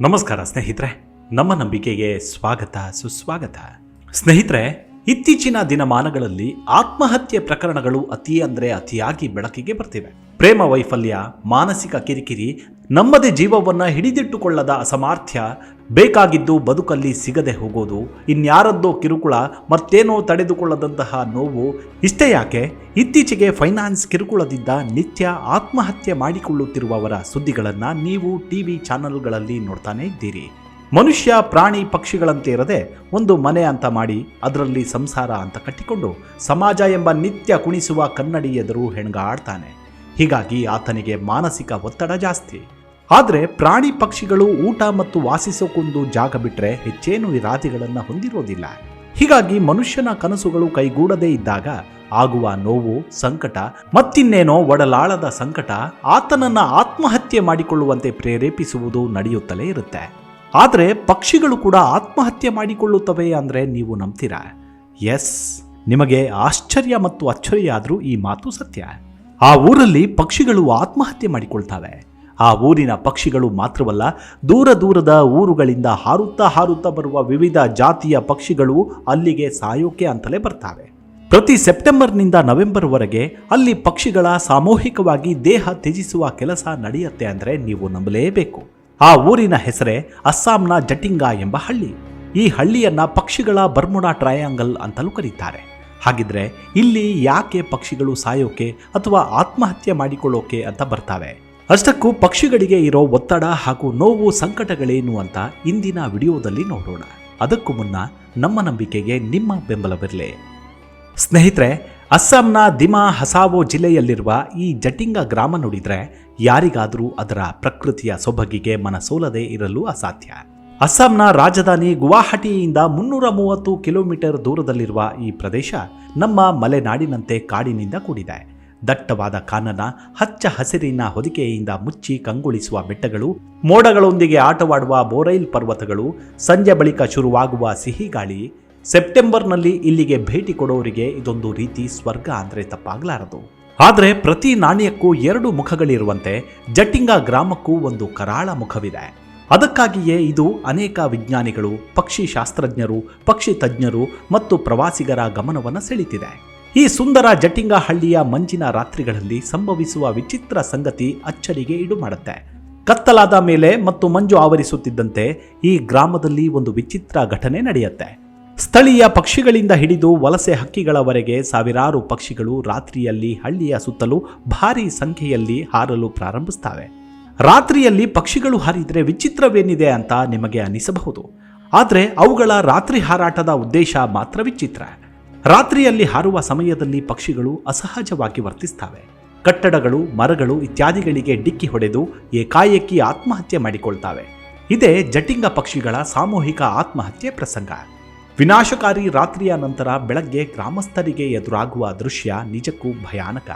ನಮಸ್ಕಾರ ಸ್ನೇಹಿತರೆ, ನಮ್ಮ ನಂಬಿಕೆಗೆ ಸ್ವಾಗತ, ಸುಸ್ವಾಗತ. ಸ್ನೇಹಿತರೆ, ಇತ್ತೀಚಿನ ದಿನಮಾನಗಳಲ್ಲಿ ಆತ್ಮಹತ್ಯೆ ಪ್ರಕರಣಗಳು ಅತಿ ಅಂದ್ರೆ ಅತಿಯಾಗಿ ಬೆಳಕಿಗೆ ಬರ್ತಿವೆ. ಪ್ರೇಮ ವೈಫಲ್ಯ, ಮಾನಸಿಕ ಕಿರಿಕಿರಿ ನಮ್ಮದೇ ಜೀವವನ್ನ ಹಿಡಿದಿಟ್ಟುಕೊಳ್ಳದ ಅಸಮರ್ಥ್ಯ ಬೇಕಾಗಿದ್ದು ಬದುಕಲ್ಲಿ ಸಿಗದೆ ಹೋಗೋದು. ಇನ್ಯಾರದ್ದೋ ಕಿರುಕುಳ, ಮತ್ತೇನೋ ತಡೆದುಕೊಳ್ಳದಂತಹ ನೋವು. ಇಷ್ಟೇ ಯಾಕೆ? ಇತ್ತೀಚೆಗೆ ಫೈನಾನ್ಸ್ ಕಿರುಕುಳದಿಂದ ನಿತ್ಯ ಆತ್ಮಹತ್ಯೆ ಮಾಡಿಕೊಳ್ಳುತ್ತಿರುವವರ ಸುದ್ದಿಗಳನ್ನು ನೀವು ಟಿವಿ ಚಾನೆಲ್ಗಳಲ್ಲಿ ನೋಡ್ತಾನೆ ಇದ್ದೀರಿ. ಮನುಷ್ಯ, ಪ್ರಾಣಿ, ಪಕ್ಷಿಗಳಂತೆ ಇರದೆ ಒಂದು ಮನೆ ಅಂತ ಮಾಡಿ ಅದರಲ್ಲಿ ಸಂಸಾರ ಅಂತ ಕಟ್ಟಿಕೊಂಡು ಸಮಾಜ ಎಂಬ ನಿತ್ಯ ಕುಣಿಸುವ ಕನ್ನಡಿ ಎದುರು ಹೆಣ್ಗಾಡ್ತಾನೆ. ಹೀಗಾಗಿ ಆತನಿಗೆ ಮಾನಸಿಕ ಒತ್ತಡ ಜಾಸ್ತಿ. ಆದರೆ ಪ್ರಾಣಿ ಪಕ್ಷಿಗಳು ಊಟ ಮತ್ತು ವಾಸಿಸೋಕೊಂದು ಜಾಗ ಬಿಟ್ಟರೆ ಹೆಚ್ಚೇನು ಈ ರಾತಿಗಳನ್ನು ಹೊಂದಿರೋದಿಲ್ಲ. ಹೀಗಾಗಿ ಮನುಷ್ಯನ ಕನಸುಗಳು ಕೈಗೂಡದೇ ಇದ್ದಾಗ ಆಗುವ ನೋವು, ಸಂಕಟ ಮತ್ತಿನ್ನೇನೋ ಒಡಲಾಳದ ಸಂಕಟ ಆತನನ್ನ ಆತ್ಮಹತ್ಯೆ ಮಾಡಿಕೊಳ್ಳುವಂತೆ ಪ್ರೇರೇಪಿಸುವುದು ನಡೆಯುತ್ತಲೇ ಇರುತ್ತೆ. ಆದರೆ ಪಕ್ಷಿಗಳು ಕೂಡ ಆತ್ಮಹತ್ಯೆ ಮಾಡಿಕೊಳ್ಳುತ್ತವೆ ಅಂದರೆ ನೀವು ನಂಬ್ತೀರಾ? ಎಸ್, ನಿಮಗೆ ಆಶ್ಚರ್ಯ ಮತ್ತು ಅಚ್ಚರಿಯಾದರೂ ಈ ಮಾತು ಸತ್ಯ. ಆ ಊರಲ್ಲಿ ಪಕ್ಷಿಗಳು ಆತ್ಮಹತ್ಯೆ ಮಾಡಿಕೊಳ್ತವೆ. ಆ ಊರಿನ ಪಕ್ಷಿಗಳು ಮಾತ್ರವಲ್ಲ, ದೂರ ದೂರದ ಊರುಗಳಿಂದ ಹಾರುತ್ತಾ ಹಾರುತ್ತಾ ಬರುವ ವಿವಿಧ ಜಾತಿಯ ಪಕ್ಷಿಗಳು ಅಲ್ಲಿಗೆ ಸಾಯೋಕೆ ಅಂತಲೇ ಬರ್ತಾವೆ ಪ್ರತಿ ಸೆಪ್ಟೆಂಬರ್ನಿಂದ ನವೆಂಬರ್ವರೆಗೆ ಅಲ್ಲಿ ಪಕ್ಷಿಗಳ ಸಾಮೂಹಿಕವಾಗಿ ದೇಹ ತ್ಯಜಿಸುವ ಕೆಲಸ ನಡೆಯುತ್ತೆ ಅಂದರೆ ನೀವು ನಂಬಲೇಬೇಕು. ಆ ಊರಿನ ಹೆಸರೇ ಅಸ್ಸಾಂನ ಜಟಿಂಗ ಎಂಬ ಹಳ್ಳಿ. ಈ ಹಳ್ಳಿಯನ್ನ ಪಕ್ಷಿಗಳ ಬರ್ಮುಡಾ ಟ್ರಯಾಂಗಲ್ ಅಂತಲೂ ಕರೀತಾರೆ. ಹಾಗಿದ್ರೆ ಇಲ್ಲಿ ಯಾಕೆ ಪಕ್ಷಿಗಳು ಸಾಯೋಕೆ ಅಥವಾ ಆತ್ಮಹತ್ಯೆ ಮಾಡಿಕೊಳ್ಳೋಕೆ ಅಂತ ಬರ್ತಾವೆ? ಅಷ್ಟಕ್ಕೂ ಪಕ್ಷಿಗಳಿಗೆ ಇರೋ ಒತ್ತಡ ಹಾಗೂ ನೋವು ಸಂಕಟಗಳೇನು ಅಂತ ಇಂದಿನ ವಿಡಿಯೋದಲ್ಲಿ ನೋಡೋಣ. ಅದಕ್ಕೂ ಮುನ್ನ ನಮ್ಮ ನಂಬಿಕೆಗೆ ನಿಮ್ಮ ಬೆಂಬಲವಿರಲಿ. ಸ್ನೇಹಿತರೆ, ಅಸ್ಸಾಂನ ದಿಮಾ ಹಸಾವೋ ಜಿಲ್ಲೆಯಲ್ಲಿರುವ ಈ ಜಟಿಂಗ ಗ್ರಾಮ ನೋಡಿದರೆ ಯಾರಿಗಾದರೂ ಅದರ ಪ್ರಕೃತಿಯ ಸೊಬಗಿಗೆ ಮನಸೋಲದೆ ಇರಲು ಅಸಾಧ್ಯ. ಅಸ್ಸಾಂನ ರಾಜಧಾನಿ ಗುವಾಹಟಿಯಿಂದ ಮುನ್ನೂರ ಮೂವತ್ತು ಕಿಲೋಮೀಟರ್ ದೂರದಲ್ಲಿರುವ ಈ ಪ್ರದೇಶ ನಮ್ಮ ಮಲೆನಾಡಿನಂತೆ ಕಾಡಿನಿಂದ ಕೂಡಿದೆ. ದಟ್ಟವಾದ ಕಾನನ, ಹಚ್ಚ ಹಸಿರಿನ ಹೊದಿಕೆಯಿಂದ ಮುಚ್ಚಿ ಕಂಗೊಳಿಸುವ ಬೆಟ್ಟಗಳು, ಮೋಡಗಳೊಂದಿಗೆ ಆಟವಾಡುವ ಬೋರೈಲ್ ಪರ್ವತಗಳು, ಸಂಜೆ ಬಳಿಕ ಶುರುವಾಗುವ ಸಿಹಿಗಾಳಿ, ಸೆಪ್ಟೆಂಬರ್ನಲ್ಲಿ ಇಲ್ಲಿಗೆ ಭೇಟಿ ಕೊಡೋರಿಗೆ ಇದೊಂದು ರೀತಿ ಸ್ವರ್ಗ ಅಂದರೆ ತಪ್ಪಾಗಲಾರದು. ಆದರೆ ಪ್ರತಿ ನಾಣ್ಯಕ್ಕೂ ಎರಡು ಮುಖಗಳಿರುವಂತೆ ಜಟ್ಟಿಂಗ ಗ್ರಾಮಕ್ಕೂ ಒಂದು ಕರಾಳ ಮುಖವಿದೆ. ಅದಕ್ಕಾಗಿಯೇ ಇದು ಅನೇಕ ವಿಜ್ಞಾನಿಗಳು ಪಕ್ಷಿ ಶಾಸ್ತ್ರಜ್ಞರು ಪಕ್ಷಿ ತಜ್ಞರು ಮತ್ತು ಪ್ರವಾಸಿಗರ ಗಮನವನ್ನು ಸೆಳೀತಿದೆ. ಈ ಸುಂದರ ಜಟಿಂಗ ಹಳ್ಳಿಯ ಮಂಜಿನ ರಾತ್ರಿಗಳಲ್ಲಿ ಸಂಭವಿಸುವ ವಿಚಿತ್ರ ಸಂಗತಿ ಅಚ್ಚರಿಗೆ ಈಡು ಮಾಡುತ್ತೆ ಕತ್ತಲಾದ ಮೇಲೆ ಮತ್ತು ಮಂಜು ಆವರಿಸುತ್ತಿದ್ದಂತೆ ಈ ಗ್ರಾಮದಲ್ಲಿ ಒಂದು ವಿಚಿತ್ರ ಘಟನೆ ನಡೆಯುತ್ತೆ. ಸ್ಥಳೀಯ ಪಕ್ಷಿಗಳಿಂದ ಹಿಡಿದು ವಲಸೆ ಹಕ್ಕಿಗಳವರೆಗೆ ಸಾವಿರಾರು ಪಕ್ಷಿಗಳು ರಾತ್ರಿಯಲ್ಲಿ ಹಳ್ಳಿಯ ಸುತ್ತಲೂ ಭಾರೀ ಸಂಖ್ಯೆಯಲ್ಲಿ ಹಾರಲು ಪ್ರಾರಂಭಿಸ್ತವೆ ರಾತ್ರಿಯಲ್ಲಿ ಪಕ್ಷಿಗಳು ಹಾರಿದರೆ ವಿಚಿತ್ರವೇನಿದೆ ಅಂತ ನಿಮಗೆ ಅನಿಸಬಹುದು. ಆದರೆ ಅವುಗಳ ರಾತ್ರಿ ಹಾರಾಟದ ಉದ್ದೇಶ ಮಾತ್ರ ವಿಚಿತ್ರ. ರಾತ್ರಿಯಲ್ಲಿ ಹಾರುವ ಸಮಯದಲ್ಲಿ ಪಕ್ಷಿಗಳು ಅಸಹಜವಾಗಿ ವರ್ತಿಸ್ತವೆ. ಕಟ್ಟಡಗಳು, ಮರಗಳು ಇತ್ಯಾದಿಗಳಿಗೆ ಡಿಕ್ಕಿ ಹೊಡೆದು ಏಕಾಏಕಿ ಆತ್ಮಹತ್ಯೆ ಮಾಡಿಕೊಳ್ತವೆ. ಇದೇ ಜಟಿಂಗ ಪಕ್ಷಿಗಳ ಸಾಮೂಹಿಕ ಆತ್ಮಹತ್ಯೆ ಪ್ರಸಂಗ. ವಿನಾಶಕಾರಿ ರಾತ್ರಿಯ ನಂತರ ಬೆಳಗ್ಗೆ ಗ್ರಾಮಸ್ಥರಿಗೆ ಎದುರಾಗುವ ದೃಶ್ಯ ನಿಜಕ್ಕೂ ಭಯಾನಕ.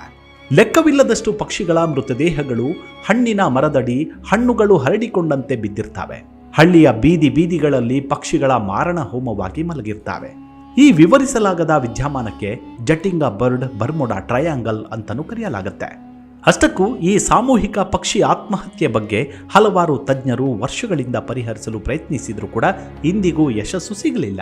ಲೆಕ್ಕವಿಲ್ಲದಷ್ಟು ಪಕ್ಷಿಗಳ ಮೃತದೇಹಗಳು ಹಣ್ಣಿನ ಮರದಡಿ ಹಣ್ಣುಗಳು ಹರಡಿಕೊಂಡಂತೆ ಬಿದ್ದಿರ್ತವೆ. ಹಳ್ಳಿಯ ಬೀದಿ ಬೀದಿಗಳಲ್ಲಿ ಪಕ್ಷಿಗಳ ಮಾರಣ ಹೋಮವಾಗಿ ಮಲಗಿರ್ತವೆ. ಈ ವಿವರಿಸಲಾಗದ ವಿದ್ಯಮಾನಕ್ಕೆ ಜಟಿಂಗ ಬರ್ಡ್ ಬರ್ಮುಡಾ ಟ್ರಯಾಂಗಲ್ ಅಂತಲೂ ಕರೆಯಲಾಗುತ್ತೆ. ಅಷ್ಟಕ್ಕೂ ಈ ಸಾಮೂಹಿಕ ಪಕ್ಷಿ ಆತ್ಮಹತ್ಯೆ ಬಗ್ಗೆ ಹಲವಾರು ತಜ್ಞರು ವರ್ಷಗಳಿಂದ ಪರಿಹರಿಸಲು ಪ್ರಯತ್ನಿಸಿದರೂ ಕೂಡ ಇಂದಿಗೂ ಯಶಸ್ಸು ಸಿಗಲಿಲ್ಲ.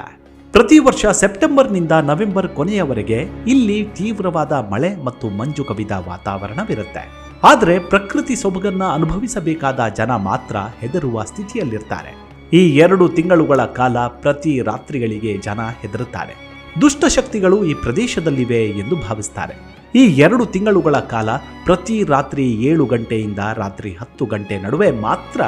ಪ್ರತಿ ವರ್ಷ ಸೆಪ್ಟೆಂಬರ್ನಿಂದ ನವೆಂಬರ್ ಕೊನೆಯವರೆಗೆ ಇಲ್ಲಿ ತೀವ್ರವಾದ ಮಳೆ ಮತ್ತು ಮಂಜು ಕವಿದ ವಾತಾವರಣವಿರುತ್ತೆ. ಆದರೆ ಪ್ರಕೃತಿ ಸೊಬಗನ್ನ ಅನುಭವಿಸಬೇಕಾದ ಜನ ಮಾತ್ರ ಹೆದರುವ ಸ್ಥಿತಿಯಲ್ಲಿರ್ತಾರೆ. ಈ ಎರಡು ತಿಂಗಳುಗಳ ಕಾಲ ಪ್ರತಿ ರಾತ್ರಿಗಳಿಗೆ ಜನ ಹೆದರುತ್ತಾರೆ. ದುಷ್ಟಶಕ್ತಿಗಳು ಈ ಪ್ರದೇಶದಲ್ಲಿವೆ ಎಂದು ಭಾವಿಸ್ತಾರೆ. ಈ ಎರಡು ತಿಂಗಳುಗಳ ಕಾಲ ಪ್ರತಿ ರಾತ್ರಿ ಏಳು ಗಂಟೆಯಿಂದ ರಾತ್ರಿ ಹತ್ತು ಗಂಟೆ ನಡುವೆ ಮಾತ್ರ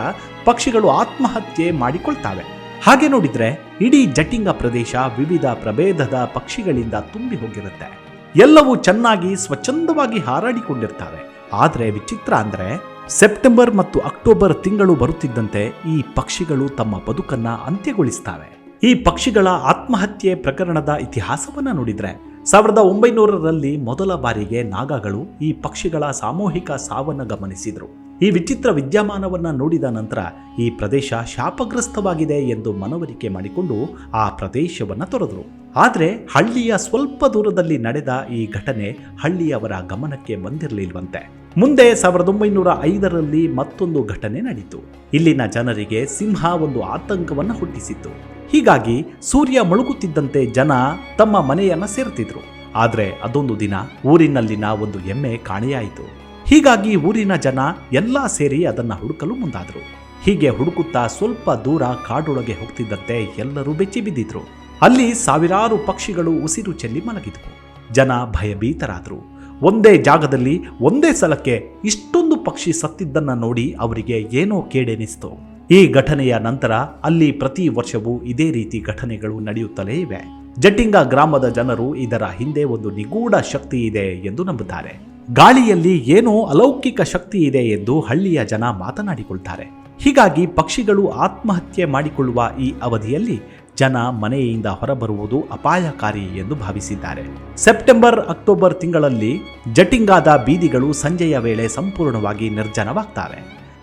ಪಕ್ಷಿಗಳು ಆತ್ಮಹತ್ಯೆ ಮಾಡಿಕೊಳ್ತಾವೆ. ಹಾಗೆ ನೋಡಿದ್ರೆ ಇಡೀ ಜಟಿಂಗ ಪ್ರದೇಶ ವಿವಿಧ ಪ್ರಭೇದದ ಪಕ್ಷಿಗಳಿಂದ ತುಂಬಿ ಹೋಗಿರುತ್ತೆ. ಎಲ್ಲವೂ ಚೆನ್ನಾಗಿ, ಸ್ವಚ್ಛಂದವಾಗಿ ಹಾರಾಡಿಕೊಂಡಿರ್ತವೆ ಆದರೆ ವಿಚಿತ್ರ ಅಂದ್ರೆ ಸೆಪ್ಟೆಂಬರ್ ಮತ್ತು ಅಕ್ಟೋಬರ್ ತಿಂಗಳು ಬರುತ್ತಿದ್ದಂತೆ ಈ ಪಕ್ಷಿಗಳು ತಮ್ಮ ಬದುಕನ್ನ ಅಂತ್ಯಗೊಳಿಸ್ತವೆ. ಈ ಪಕ್ಷಿಗಳ ಆತ್ಮಹತ್ಯೆ ಪ್ರಕರಣದ ಇತಿಹಾಸವನ್ನ ನೋಡಿದ್ರೆ ಸಾವಿರದ ಒಂಬೈನೂರರಲ್ಲಿ ಮೊದಲ ಬಾರಿಗೆ ನಾಗಗಳು ಈ ಪಕ್ಷಿಗಳ ಸಾಮೂಹಿಕ ಸಾವನ್ನು ಗಮನಿಸಿದರು. ಈ ವಿಚಿತ್ರ ವಿದ್ಯಮಾನವನ್ನ ನೋಡಿದ ನಂತರ ಈ ಪ್ರದೇಶ ಶಾಪಗ್ರಸ್ತವಾಗಿದೆ ಎಂದು ಮನವರಿಕೆ ಮಾಡಿಕೊಂಡು ಆ ಪ್ರದೇಶವನ್ನ ತೊರೆದರು. ಆದರೆ ಹಳ್ಳಿಯ ಸ್ವಲ್ಪ ದೂರದಲ್ಲಿ ನಡೆದ ಈ ಘಟನೆ ಹಳ್ಳಿಯವರ ಗಮನಕ್ಕೆ ಬಂದಿರಲಿಲ್ವಂತೆ. ಮುಂದೆ ಸಾವಿರದ ಒಂಬೈನೂರ ಐದರಲ್ಲಿ ಮತ್ತೊಂದು ಘಟನೆ ನಡೆಯಿತು ಇಲ್ಲಿನ ಜನರಿಗೆ ಸಿಂಹ ಒಂದು ಆತಂಕವನ್ನು ಹುಟ್ಟಿಸಿತ್ತು. ಹೀಗಾಗಿ ಸೂರ್ಯ ಮುಳುಗುತ್ತಿದ್ದಂತೆ ಜನ ತಮ್ಮ ಮನೆಯನ್ನ ಸೇರ್ತಿದ್ರು. ಆದ್ರೆ ಅದೊಂದು ದಿನ ಊರಿನಲ್ಲಿನ ಒಂದು ಎಮ್ಮೆ ಕಾಣೆಯಾಯಿತು. ಹೀಗಾಗಿ ಊರಿನ ಜನ ಎಲ್ಲ ಸೇರಿ ಅದನ್ನ ಹುಡುಕಲು ಮುಂದಾದ್ರು. ಹೀಗೆ ಹುಡುಕುತ್ತಾ ಸ್ವಲ್ಪ ದೂರ ಕಾಡೊಳಗೆ ಹೋಗ್ತಿದ್ದಂತೆ ಎಲ್ಲರೂ ಬೆಚ್ಚಿ ಬಿದ್ದಿದ್ರು. ಅಲ್ಲಿ ಸಾವಿರಾರು ಪಕ್ಷಿಗಳು ಉಸಿರು ಚೆಲ್ಲಿ ಮಲಗಿದವು. ಜನ ಭಯಭೀತರಾದ್ರು. ಒಂದೇ ಜಾಗದಲ್ಲಿ, ಒಂದೇ ಸಲಕ್ಕೆ ಇಷ್ಟೊಂದು ಪಕ್ಷಿ ಸತ್ತಿದ್ದನ್ನ ನೋಡಿ ಅವರಿಗೆ ಏನೋ ಕೇಡೆನಿಸ್ತು. ಈ ಘಟನೆಯ ನಂತರ ಅಲ್ಲಿ ಪ್ರತಿ ವರ್ಷವೂ ಇದೇ ರೀತಿ ಘಟನೆಗಳು ನಡೆಯುತ್ತಲೇ ಇವೆ. ಜಟ್ಟಿಂಗ ಗ್ರಾಮದ ಜನರು ಇದರ ಹಿಂದೆ ಒಂದು ನಿಗೂಢ ಶಕ್ತಿ ಇದೆ ಎಂದು ನಂಬುತ್ತಾರೆ. ಗಾಳಿಯಲ್ಲಿ ಏನೋ ಅಲೌಕಿಕ ಶಕ್ತಿ ಇದೆ ಎಂದು ಹಳ್ಳಿಯ ಜನ ಮಾತನಾಡಿಕೊಳ್ತಾರೆ. ಹೀಗಾಗಿ ಪಕ್ಷಿಗಳು ಆತ್ಮಹತ್ಯೆ ಮಾಡಿಕೊಳ್ಳುವ ಈ ಅವಧಿಯಲ್ಲಿ ಜನ ಮನೆಯಿಂದ ಹೊರಬರುವುದು ಅಪಾಯಕಾರಿ ಎಂದು ಭಾವಿಸಿದ್ದಾರೆ. ಸೆಪ್ಟೆಂಬರ್, ಅಕ್ಟೋಬರ್ ತಿಂಗಳಲ್ಲಿ ಜಟಿಂಗಾದ ಬೀದಿಗಳು ಸಂಜೆಯ ವೇಳೆ ಸಂಪೂರ್ಣವಾಗಿ ನಿರ್ಜನವಾಗ್ತವೆ.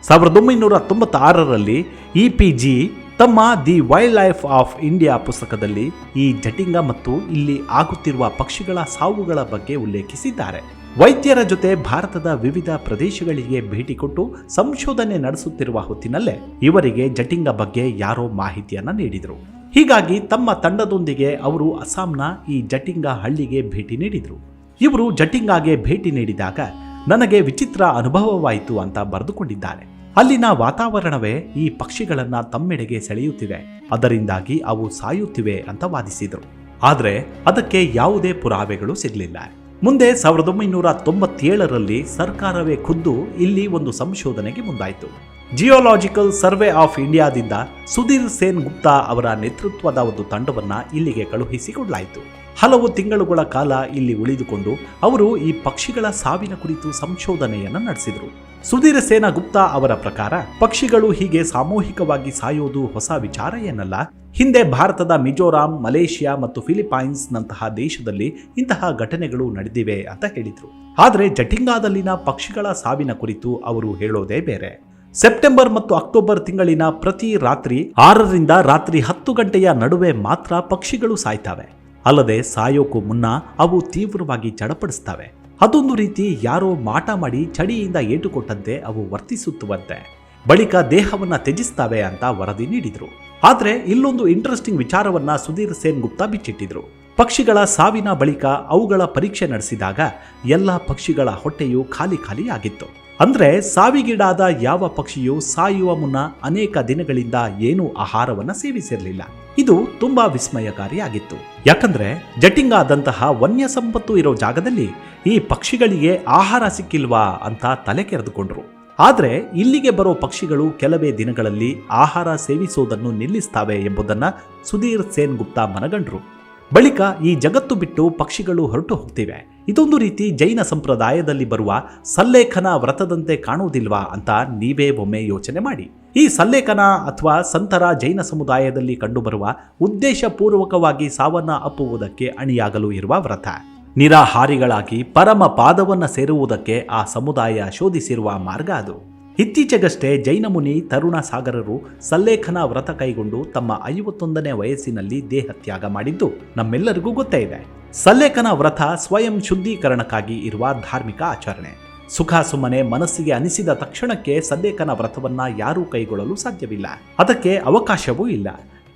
ಸಾವಿರದ ಒಂಬೈನೂರ ತೊಂಬತ್ತಾರರಲ್ಲಿ ಇ ಪಿ ಜಿ ತಮ್ಮ the wild life of India ಪುಸ್ತಕದಲ್ಲಿ ಈ ಜಟಿಂಗ ಮತ್ತು ಇಲ್ಲಿ ಆಗುತ್ತಿರುವ ಪಕ್ಷಿಗಳ ಸಾವುಗಳ ಬಗ್ಗೆ ಉಲ್ಲೇಖಿಸಿದ್ದಾರೆ. ವೈದ್ಯರ ಜೊತೆ ಭಾರತದ ವಿವಿಧ ಪ್ರದೇಶಗಳಿಗೆ ಭೇಟಿ ಕೊಟ್ಟು ಸಂಶೋಧನೆ ನಡೆಸುತ್ತಿರುವ ಹೊತ್ತಿನಲ್ಲೇ ಇವರಿಗೆ ಜಟಿಂಗ ಬಗ್ಗೆ ಯಾರೋ ಮಾಹಿತಿಯನ್ನ ನೀಡಿದರು. ಹೀಗಾಗಿ ತಮ್ಮ ತಂಡದೊಂದಿಗೆ ಅವರು ಅಸ್ಸಾಂನ ಈ ಜಟಿಂಗ ಹಳ್ಳಿಗೆ ಭೇಟಿ ನೀಡಿದರು. ಇವರು ಜಟಿಂಗಾಗೆ ಭೇಟಿ ನೀಡಿದಾಗ ನನಗೆ ವಿಚಿತ್ರ ಅನುಭವವಾಯಿತು ಅಂತ ಬರೆದುಕೊಂಡಿದ್ದಾರೆ. ಅಲ್ಲಿನ ವಾತಾವರಣವೇ ಈ ಪಕ್ಷಿಗಳನ್ನು ತಮ್ಮೆಡೆಗೆ ಸೆಳೆಯುತ್ತಿವೆ. ಅದರಿಂದಾಗಿ ಅವು ಸಾಯುತ್ತಿವೆ ಅಂತ ವಾದಿಸಿದರು. ಆದರೆ ಅದಕ್ಕೆ ಯಾವುದೇ ಪುರಾವೆಗಳು ಸಿಗಲಿಲ್ಲ. ಮುಂದೆ ಸಾವಿರದ ಒಂಬೈನೂರ ತೊಂಬತ್ತೇಳರಲ್ಲಿ ಸರ್ಕಾರವೇ ಖುದ್ದು ಇಲ್ಲಿ ಒಂದು ಸಂಶೋಧನೆಗೆ ಮುಂದಾಯಿತು. ಜಿಯೋಲಾಜಿಕಲ್ ಸರ್ವೆ ಆಫ್ ಇಂಡಿಯಾದಿಂದ ಸುಧೀರ್ ಸೇನ್ ಗುಪ್ತಾ ಅವರ ನೇತೃತ್ವದ ಒಂದು ತಂಡವನ್ನ ಇಲ್ಲಿಗೆ ಕಳುಹಿಸಿಕೊಡಲಾಯಿತು ಹಲವು ತಿಂಗಳುಗಳ ಕಾಲ ಇಲ್ಲಿ ಉಳಿದುಕೊಂಡು ಅವರು ಈ ಪಕ್ಷಿಗಳ ಸಾವಿನ ಕುರಿತು ಸಂಶೋಧನೆಯನ್ನ ನಡೆಸಿದರು. ಸುಧೀರ್ ಸೇನ ಗುಪ್ತಾ ಅವರ ಪ್ರಕಾರ ಪಕ್ಷಿಗಳು ಹೀಗೆ ಸಾಮೂಹಿಕವಾಗಿ ಸಾಯೋದು ಹೊಸ ವಿಚಾರ ಏನಲ್ಲ. ಹಿಂದೆ ಭಾರತದ ಮಿಜೋರಾಂ, ಮಲೇಷಿಯಾ ಮತ್ತು ಫಿಲಿಪೈನ್ಸ್ ನಂತಹ ದೇಶದಲ್ಲಿ ಇಂತಹ ಘಟನೆಗಳು ನಡೆದಿವೆ ಅಂತ ಹೇಳಿದರು. ಆದರೆ ಜಟಿಂಗಾದಲ್ಲಿನ ಪಕ್ಷಿಗಳ ಸಾವಿನ ಕುರಿತು ಅವರು ಹೇಳೋದೇ ಬೇರೆ. ಸೆಪ್ಟೆಂಬರ್ ಮತ್ತು ಅಕ್ಟೋಬರ್ ತಿಂಗಳಿನ ಪ್ರತಿ ರಾತ್ರಿ ಆರರಿಂದ ರಾತ್ರಿ ಹತ್ತು ಗಂಟೆಯ ನಡುವೆ ಮಾತ್ರ ಪಕ್ಷಿಗಳು ಸಾಯ್ತವೆ. ಅಲ್ಲದೆ ಸಾಯೋಕು ಮುನ್ನ ಅವು ತೀವ್ರವಾಗಿ ಚಡಪಡಿಸ್ತವೆ. ಅದೊಂದು ರೀತಿ ಯಾರೋ ಮಾಟ ಮಾಡಿ ಚಳಿಯಿಂದ ಏಟುಕೊಟ್ಟಂತೆ ಅವು ವರ್ತಿಸುತ್ತವಂತೆ. ಬಳಿಕ ದೇಹವನ್ನ ತ್ಯಜಿಸ್ತವೆ ಅಂತ ವರದಿ ನೀಡಿದ್ರು. ಆದ್ರೆ ಇಲ್ಲೊಂದು ಇಂಟ್ರೆಸ್ಟಿಂಗ್ ವಿಚಾರವನ್ನ ಸುಧೀರ್ ಸೇನ್ ಗುಪ್ತಾ ಬಿಚ್ಚಿಟ್ಟಿದ್ರು. ಪಕ್ಷಿಗಳ ಸಾವಿನ ಬಳಿಕ ಅವುಗಳ ಪರೀಕ್ಷೆ ನಡೆಸಿದಾಗ ಎಲ್ಲ ಪಕ್ಷಿಗಳ ಹೊಟ್ಟೆಯು ಖಾಲಿ ಖಾಲಿ ಆಗಿತ್ತು. ಅಂದ್ರೆ ಸಾವಿಗೀಡಾದ ಯಾವ ಪಕ್ಷಿಯೂ ಸಾಯುವ ಮುನ್ನ ಅನೇಕ ದಿನಗಳಿಂದ ಏನೂ ಆಹಾರವನ್ನ ಸೇವಿಸಿರಲಿಲ್ಲ. ಇದು ತುಂಬಾ ವಿಸ್ಮಯಕಾರಿಯಾಗಿತ್ತು. ಯಾಕಂದ್ರೆ ಜಟಿಂಗಾದಂತಹ ವನ್ಯ ಸಂಪತ್ತು ಇರೋ ಜಾಗದಲ್ಲಿ ಈ ಪಕ್ಷಿಗಳಿಗೆ ಆಹಾರ ಸಿಕ್ಕಿಲ್ವಾ ಅಂತ ತಲೆ ಕೆರೆದುಕೊಂಡ್ರು. ಆದರೆ ಇಲ್ಲಿಗೆ ಬರೋ ಪಕ್ಷಿಗಳು ಕೆಲವೇ ದಿನಗಳಲ್ಲಿ ಆಹಾರ ಸೇವಿಸೋದನ್ನು ನಿಲ್ಲಿಸ್ತಾವೆ ಎಂಬುದನ್ನ ಸುಧೀರ್ ಸೇನ್ ಗುಪ್ತಾ ಮನಗಂಡ್ರು. ಬಳಿಕ ಈ ಜಗತ್ತು ಬಿಟ್ಟು ಪಕ್ಷಿಗಳು ಹೊರಟು ಹೋಗ್ತಿವೆ. ಇದೊಂದು ರೀತಿ ಜೈನ ಸಂಪ್ರದಾಯದಲ್ಲಿ ಬರುವ ಸಲ್ಲೇಖನ ವ್ರತದಂತೆ ಕಾಣುವುದಿಲ್ವಾ ಅಂತ ನೀವೇ ಒಮ್ಮೆ ಯೋಚನೆ ಮಾಡಿ. ಈ ಸಲ್ಲೇಖನ ಅಥವಾ ಸಂತರ ಜೈನ ಸಮುದಾಯದಲ್ಲಿ ಕಂಡುಬರುವ ಉದ್ದೇಶಪೂರ್ವಕವಾಗಿ ಸಾವನ್ನ ಅಪ್ಪುವುದಕ್ಕೆ ಅಣಿಯಾಗಲು ಇರುವ ವ್ರತ. ನಿರಾಹಾರಿಗಳಾಗಿ ಪರಮ ಪಾದವನ್ನು ಸೇರುವುದಕ್ಕೆ ಆ ಸಮುದಾಯ ಶೋಧಿಸಿರುವ ಮಾರ್ಗ ಅದು. ಇತ್ತೀಚೆಗಷ್ಟೇ ಜೈನ ಮುನಿ ತರುಣ ಸಾಗರರು ಸಲ್ಲೇಖನ ವ್ರತ ಕೈಗೊಂಡು ತಮ್ಮ ಐವತ್ತೊಂದನೇ ವಯಸ್ಸಿನಲ್ಲಿ ದೇಹತ್ಯಾಗ ಮಾಡಿದ್ದು. ನಮ್ಮೆಲ್ಲರಿಗೂ ಗೊತ್ತೇ ಇದೆ. ಸಲ್ಲೇಖನ ವ್ರತ ಸ್ವಯಂ ಶುದ್ಧೀಕರಣಕ್ಕಾಗಿ ಇರುವ ಧಾರ್ಮಿಕ ಆಚರಣೆ. ಸುಖ ಸುಮ್ಮನೆ ಮನಸ್ಸಿಗೆ ಅನಿಸಿದ ತಕ್ಷಣಕ್ಕೆ ಸಲ್ಲೇಖನ ವ್ರತವನ್ನ ಯಾರೂ ಕೈಗೊಳ್ಳಲು ಸಾಧ್ಯವಿಲ್ಲ. ಅದಕ್ಕೆ ಅವಕಾಶವೂ ಇಲ್ಲ.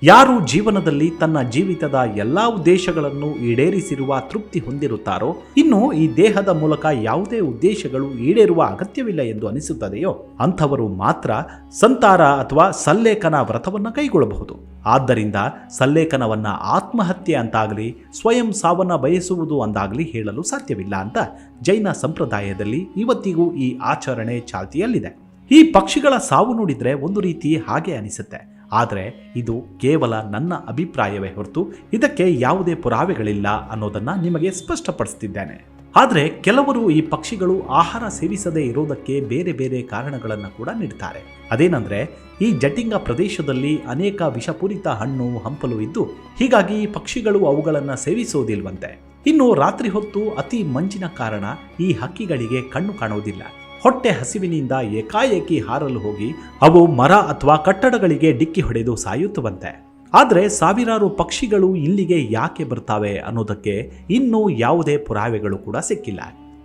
ಯಾರು ಜೀವನದಲ್ಲಿ ತನ್ನ ಜೀವಿತದ ಎಲ್ಲಾ ಉದ್ದೇಶಗಳನ್ನು ಈಡೇರಿಸಿರುವ ತೃಪ್ತಿ ಹೊಂದಿರುತ್ತಾರೋ, ಇನ್ನು ಈ ದೇಹದ ಮೂಲಕ ಯಾವುದೇ ಉದ್ದೇಶಗಳು ಈಡೇರುವ ಅಗತ್ಯವಿಲ್ಲ ಎಂದು ಅನಿಸುತ್ತದೆಯೋ, ಅಂಥವರು ಮಾತ್ರ ಸಂತಾರ ಅಥವಾ ಸಲ್ಲೇಖನ ವ್ರತವನ್ನು ಕೈಗೊಳ್ಳಬಹುದು. ಆದ್ದರಿಂದ ಸಲ್ಲೇಖನವನ್ನ ಆತ್ಮಹತ್ಯೆ ಅಂತಾಗಲಿ, ಸ್ವಯಂ ಸಾವನ್ನ ಬಯಸುವುದು ಅಂದಾಗಲಿ ಹೇಳಲು ಸಾಧ್ಯವಿಲ್ಲ ಅಂತ ಜೈನ ಸಂಪ್ರದಾಯದಲ್ಲಿ ಇವತ್ತಿಗೂ ಈ ಆಚರಣೆ ಚಾಲ್ತಿಯಲ್ಲಿದೆ. ಈ ಪಕ್ಷಿಗಳ ಸಾವು ನೋಡಿದರೆ ಒಂದು ರೀತಿ ಹಾಗೆ ಅನಿಸುತ್ತೆ. ಆದರೆ ಇದು ಕೇವಲ ನನ್ನ ಅಭಿಪ್ರಾಯವೇ ಹೊರತು ಇದಕ್ಕೆ ಯಾವುದೇ ಪುರಾವೆಗಳಿಲ್ಲ ಅನ್ನೋದನ್ನ ನಿಮಗೆ ಸ್ಪಷ್ಟಪಡಿಸ್ತಿದ್ದೇನೆ. ಆದರೆ ಕೆಲವರು ಈ ಪಕ್ಷಿಗಳು ಆಹಾರ ಸೇವಿಸದೇ ಇರೋದಕ್ಕೆ ಬೇರೆ ಬೇರೆ ಕಾರಣಗಳನ್ನು ಕೂಡ ನೀಡ್ತಾರೆ. ಅದೇನಂದ್ರೆ ಈ ಜಟಿಂಗ ಪ್ರದೇಶದಲ್ಲಿ ಅನೇಕ ವಿಷಪೂರಿತ ಹಣ್ಣು ಹಂಪಲು ಇದ್ದು ಹೀಗಾಗಿ ಪಕ್ಷಿಗಳು ಅವುಗಳನ್ನು ಸೇವಿಸೋದಿಲ್ವಂತೆ. ಇನ್ನು ರಾತ್ರಿ ಹೊತ್ತು ಅತಿ ಮಂಜಿನ ಕಾರಣ ಈ ಹಕ್ಕಿಗಳಿಗೆ ಕಣ್ಣು ಕಾಣುವುದಿಲ್ಲ ಹೊಟ್ಟೆ ಹಸಿವಿನಿಂದ ಏಕಾಏಕಿ ಹಾರಲು ಹೋಗಿ ಅವು ಮರ ಅಥವಾ ಕಟ್ಟಡಗಳಿಗೆ ಡಿಕ್ಕಿ ಹೊಡೆದು ಸಾಯುತ್ತವಂತೆ. ಆದರೆ ಸಾವಿರಾರು ಪಕ್ಷಿಗಳು ಇಲ್ಲಿಗೆ ಯಾಕೆ ಬರ್ತಾವೆ ಅನ್ನೋದಕ್ಕೆ ಇನ್ನೂ ಯಾವುದೇ ಪುರಾವೆಗಳು ಕೂಡ ಸಿಕ್ಕಿಲ್ಲ.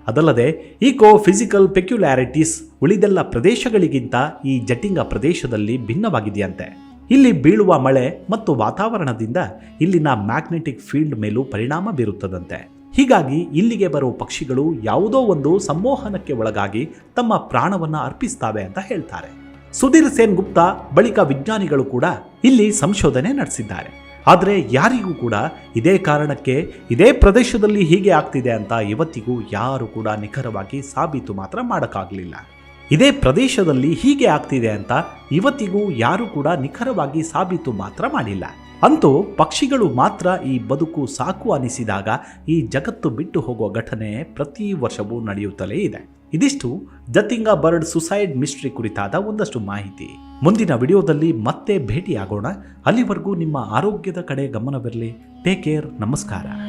ಅದಲ್ಲದೆ ಈಕೋ ಫಿಸಿಕಲ್ ಪೆಕ್ಯುಲಾರಿಟೀಸ್ ಉಳಿದೆಲ್ಲ ಪ್ರದೇಶಗಳಿಗಿಂತ ಈ ಜಟಿಂಗ ಪ್ರದೇಶದಲ್ಲಿ ಭಿನ್ನವಾಗಿದೆಯಂತೆ. ಇಲ್ಲಿ ಬೀಳುವ ಮಳೆ ಮತ್ತು ವಾತಾವರಣದಿಂದ ಇಲ್ಲಿನ ಮ್ಯಾಗ್ನೆಟಿಕ್ ಫೀಲ್ಡ್ ಮೇಲೂ ಪರಿಣಾಮ ಬೀರುತ್ತದಂತೆ. ಹೀಗಾಗಿ ಇಲ್ಲಿಗೆ ಬರುವ ಪಕ್ಷಿಗಳು ಯಾವುದೋ ಒಂದು ಸಂಮೋಹನಕ್ಕೆ ಒಳಗಾಗಿ ತಮ್ಮ ಪ್ರಾಣವನ್ನ ಅರ್ಪಿಸ್ತಾವೆ ಅಂತ ಹೇಳ್ತಾರೆ. ಸುಧೀರ್ ಸೇನ್ ಗುಪ್ತಾ ಬಳಿಕ ವಿಜ್ಞಾನಿಗಳು ಕೂಡ ಇಲ್ಲಿ ಸಂಶೋಧನೆ ನಡೆಸಿದ್ದಾರೆ. ಆದರೆ ಯಾರಿಗೂ ಕೂಡ ಇದೇ ಕಾರಣಕ್ಕೆ ಇದೇ ಪ್ರದೇಶದಲ್ಲಿ ಹೀಗೆ ಆಗ್ತಿದೆ ಅಂತ ಇವತ್ತಿಗೂ ಯಾರು ಕೂಡ ನಿಖರವಾಗಿ ಸಾಬೀತು ಮಾತ್ರ ಮಾಡೋಕ್ಕಾಗಲಿಲ್ಲ. ಇದೇ ಪ್ರದೇಶದಲ್ಲಿ ಹೀಗೆ ಆಗ್ತಿದೆ ಅಂತ ಇವತ್ತಿಗೂ ಯಾರು ಕೂಡ ನಿಖರವಾಗಿ ಸಾಬೀತು ಮಾತ್ರ ಮಾಡಿಲ್ಲ. ಅಂತೂ ಪಕ್ಷಿಗಳು ಮಾತ್ರ ಈ ಬದುಕು ಸಾಕು ಅನಿಸಿದಾಗ ಈ ಜಗತ್ತು ಬಿಟ್ಟು ಹೋಗುವ ಘಟನೆ ಪ್ರತಿ ವರ್ಷವೂ ನಡೆಯುತ್ತಲೇ ಇದೆ. ಇದಿಷ್ಟು ಜತಿಂಗ ಬರ್ಡ್ ಸುಸೈಡ್ ಮಿಸ್ಟ್ರಿ ಕುರಿತಾದ ಒಂದಷ್ಟು ಮಾಹಿತಿ. ಮುಂದಿನ ವಿಡಿಯೋದಲ್ಲಿ ಮತ್ತೆ ಭೇಟಿಯಾಗೋಣ. ಅಲ್ಲಿವರೆಗೂ ನಿಮ್ಮ ಆರೋಗ್ಯದ ಕಡೆ ಗಮನವಿರಲಿ. Take care. ನಮಸ್ಕಾರ.